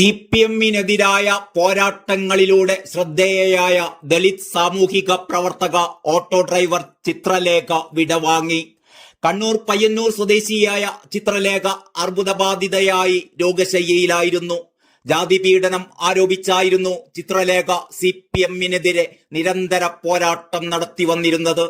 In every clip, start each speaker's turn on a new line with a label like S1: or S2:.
S1: C P എമ്മിനെതിരായ പോരാട്ടങ്ങളിലൂടെ ശ്രദ്ധേയയായ ദളിത് സാമൂഹിക പ്രവർത്തക ഓട്ടോ ഡ്രൈവർ ചിത്രലേഖ വിടവാങ്ങി. കണ്ണൂർ പയ്യന്നൂർ സ്വദേശിയായ ചിത്രലേഖ അർബുദബാധിതയായി രോഗശയ്യയിലായിരുന്നു. ജാതി പീഡനം ആരോപിച്ചായിരുന്നു ചിത്രലേഖ സി പി എമ്മിനെതിരെ നിരന്തര പോരാട്ടം നടത്തി വന്നിരുന്നത്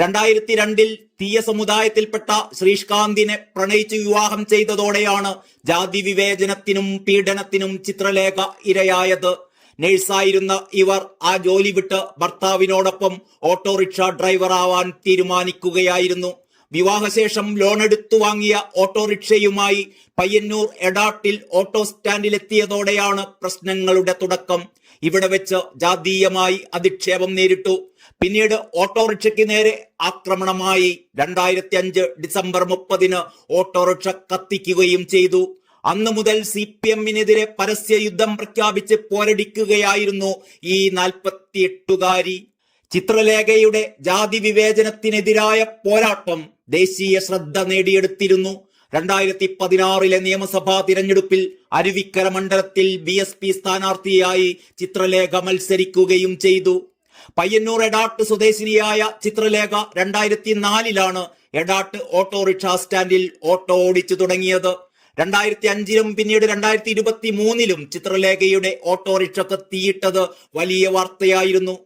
S1: രണ്ടായിരത്തി രണ്ടിൽ തീയ സമുദായത്തിൽപ്പെട്ട ശ്രീഷ്കാന്തിനെ പ്രണയിച്ച് വിവാഹം ചെയ്തതോടെയാണ് ജാതി വിവേചനത്തിനും പീഡനത്തിനും ചിത്രലേഖ ഇരയായത്. നഴ്സായിരുന്ന ഇവർ ആ ജോലി വിട്ട് ഭർത്താവിനോടൊപ്പം ഓട്ടോറിക്ഷ ഡ്രൈവറാവാൻ തീരുമാനിക്കുകയായിരുന്നു. വിവാഹശേഷം ലോൺ എടുത്തു വാങ്ങിയ ഓട്ടോറിക്ഷയുമായി പയ്യന്നൂർ എടാട്ടിൽ ഓട്ടോ സ്റ്റാൻഡിലെത്തിയതോടെയാണ് പ്രശ്നങ്ങളുടെ തുടക്കം. ഇവിടെ വെച്ച് ജാതീയമായി അധിക്ഷേപം നേരിട്ടു. പിന്നീട് ഓട്ടോറിക്ഷയ്ക്ക് നേരെ ആക്രമണമായി. രണ്ടായിരത്തി അഞ്ച് ഡിസംബർ മുപ്പതിന് ഓട്ടോറിക്ഷ കത്തിക്കുകയും ചെയ്തു. അന്നു മുതൽ സി പി എമ്മിനെതിരെ പരസ്യ യുദ്ധം പ്രഖ്യാപിച്ച് പോരടിക്കുകയായിരുന്നു ഈ നാൽപ്പത്തിയെട്ടുകാരി. ചിത്രലേഖയുടെ ജാതി വിവേചനത്തിനെതിരായ പോരാട്ടം ദേശീയ ശ്രദ്ധ നേടിയെടുത്തിരുന്നു. രണ്ടായിരത്തി പതിനാറിലെ നിയമസഭാ തിരഞ്ഞെടുപ്പിൽ അരുവിക്കര മണ്ഡലത്തിൽ ബി എസ് പി സ്ഥാനാർത്ഥിയായി ചിത്രലേഖ മത്സരിക്കുകയും ചെയ്തു. പയ്യന്നൂർ എടാട്ട് സ്വദേശിനിയായ ചിത്രലേഖ രണ്ടായിരത്തി നാലിലാണ് എടാട്ട് ഓട്ടോറിക്ഷ സ്റ്റാൻഡിൽ ഓട്ടോ ഓടിച്ചു തുടങ്ങിയത്. രണ്ടായിരത്തി അഞ്ചിലും പിന്നീട് രണ്ടായിരത്തി ഇരുപത്തി മൂന്നിലും ചിത്രലേഖയുടെ ഓട്ടോറിക്ഷ തീയിട്ടത് വലിയ വാർത്തയായിരുന്നു.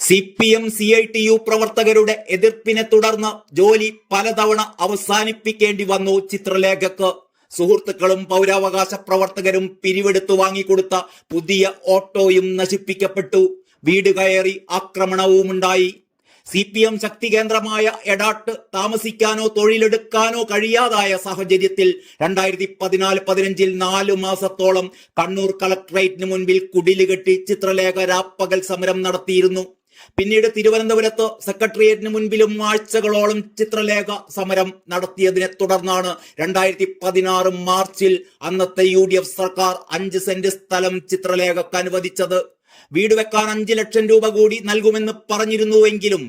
S1: C P M C I T U പ്രവർത്തകരുടെ എതിർപ്പിനെ തുടർന്ന് ജോലി പലതവണ അവസാനിപ്പിക്കേണ്ടി വന്നു ചിത്രലേഖക്ക്. സുഹൃത്തുക്കളും പൗരാവകാശ പ്രവർത്തകരും പിരിവെടുത്തു വാങ്ങിക്കൊടുത്ത പുതിയ ഓട്ടോയും നശിപ്പിക്കപ്പെട്ടു. വീട് കയറി ആക്രമണവുമുണ്ടായി. സി പി എം ശക്തി കേന്ദ്രമായ എടാട്ട് താമസിക്കാനോ തൊഴിലെടുക്കാനോ കഴിയാതായ സാഹചര്യത്തിൽ രണ്ടായിരത്തി പതിനാല് പതിനഞ്ചിൽ നാലു മാസത്തോളം കണ്ണൂർ കളക്ടറേറ്റിന് മുൻപിൽ കുടിലുകെട്ടി ചിത്രലേഖ രാപ്പകൽ സമരം നടത്തിയിരുന്നു. പിന്നീട് തിരുവനന്തപുരത്ത് സെക്രട്ടേറിയറ്റിന് മുൻപിലും ആഴ്ചകളോളം ചിത്രലേഖ സമരം നടത്തിയതിനെ തുടർന്നാണ് രണ്ടായിരത്തി പതിനാറ് മാർച്ചിൽ അന്നത്തെ യു ഡി എഫ് സർക്കാർ അഞ്ച് സെന്റ് സ്ഥലം ചിത്രലേഖക്ക് അനുവദിച്ചത്. വീട് വെക്കാൻ അഞ്ചു ലക്ഷം രൂപ കൂടി നൽകുമെന്ന് പറഞ്ഞിരുന്നുവെങ്കിലും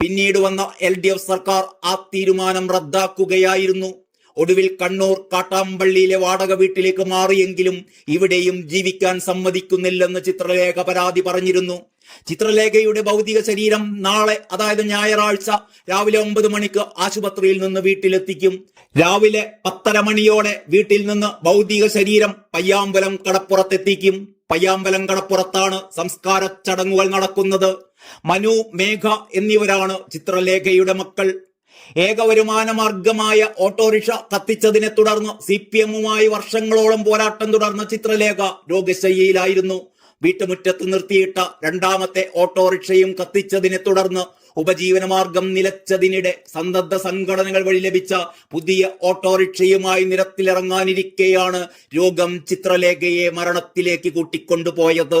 S1: പിന്നീട് വന്ന എൽ സർക്കാർ ആ തീരുമാനം റദ്ദാക്കുകയായിരുന്നു. ഒടുവിൽ കണ്ണൂർ കാട്ടാമ്പള്ളിയിലെ വാടക വീട്ടിലേക്ക് മാറിയെങ്കിലും ഇവിടെയും ജീവിക്കാൻ സമ്മതിക്കുന്നില്ലെന്ന് ചിത്രലേഖ പരാതി പറഞ്ഞിരുന്നു. ചിത്രലേഖയുടെ ഭൗതിക ശരീരം നാളെ അതായത് ഞായറാഴ്ച രാവിലെ ഒമ്പത് മണിക്ക് ആശുപത്രിയിൽ നിന്ന് വീട്ടിലെത്തിക്കും. രാവിലെ പത്തര മണിയോടെ വീട്ടിൽ നിന്ന് ഭൗതിക ശരീരം പയ്യാമ്പലം കടപ്പുറത്തെത്തിക്കും. പയ്യാമ്പലം കടപ്പുറത്താണ് സംസ്കാര ചടങ്ങുകൾ നടക്കുന്നത്. മനു മേഘ എന്നിവരാണ് ചിത്രലേഖയുടെ മക്കൾ. ഏക വരുമാന മാർഗമായ ഓട്ടോറിക്ഷ കത്തിച്ചതിനെ തുടർന്ന് സി പി എമ്മുമായി വർഷങ്ങളോളം പോരാട്ടം തുടർന്ന ചിത്രലേഖ രോഗശയ്യയിലായിരുന്നു. വീട്ടുമുറ്റത്ത് നിർത്തിയിട്ട രണ്ടാമത്തെ ഓട്ടോറിക്ഷയും കത്തിച്ചതിനെ തുടർന്ന് ഉപജീവനമാർഗം നിലച്ചതിനിടെ സന്നദ്ധ സംഘടനകൾ വഴി ലഭിച്ച പുതിയ ഓട്ടോറിക്ഷയുമായി നിരത്തിലിറങ്ങാനിരിക്കെയാണ് രോഗം ചിത്രലേഖയെ മരണത്തിലേക്ക് കൂട്ടിക്കൊണ്ടുപോയത്.